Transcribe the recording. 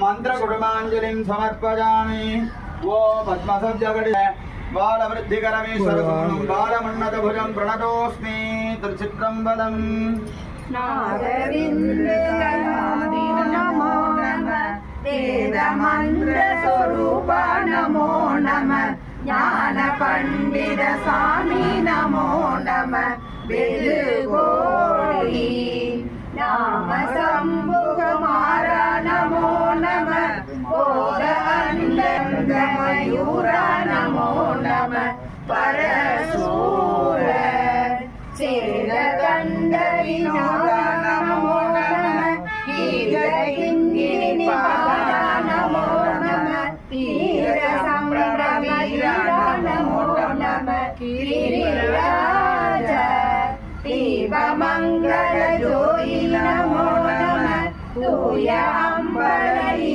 मन्त्रकुटुमाञ्जलिं समर्पयामि वो पद्मसब्जगडे बालवृद्धिकरमेश्वरसोनं बालमन्नतभुजं प्रणतोऽस्मि त्रिचित्रम्बलम् नमो नमः वेदमन्त्रस्वरूप नमो नमः ज्ञानपण्डित स्वामी नमो नमः वेदकोडी नाम शम्भुकुमार மயூர நமோ நம பரசூர. சிற கண்ட வினோத நமோ. நம. கீரினி நமோ நம. தீர சம்பிரவீர தூய அம்பரை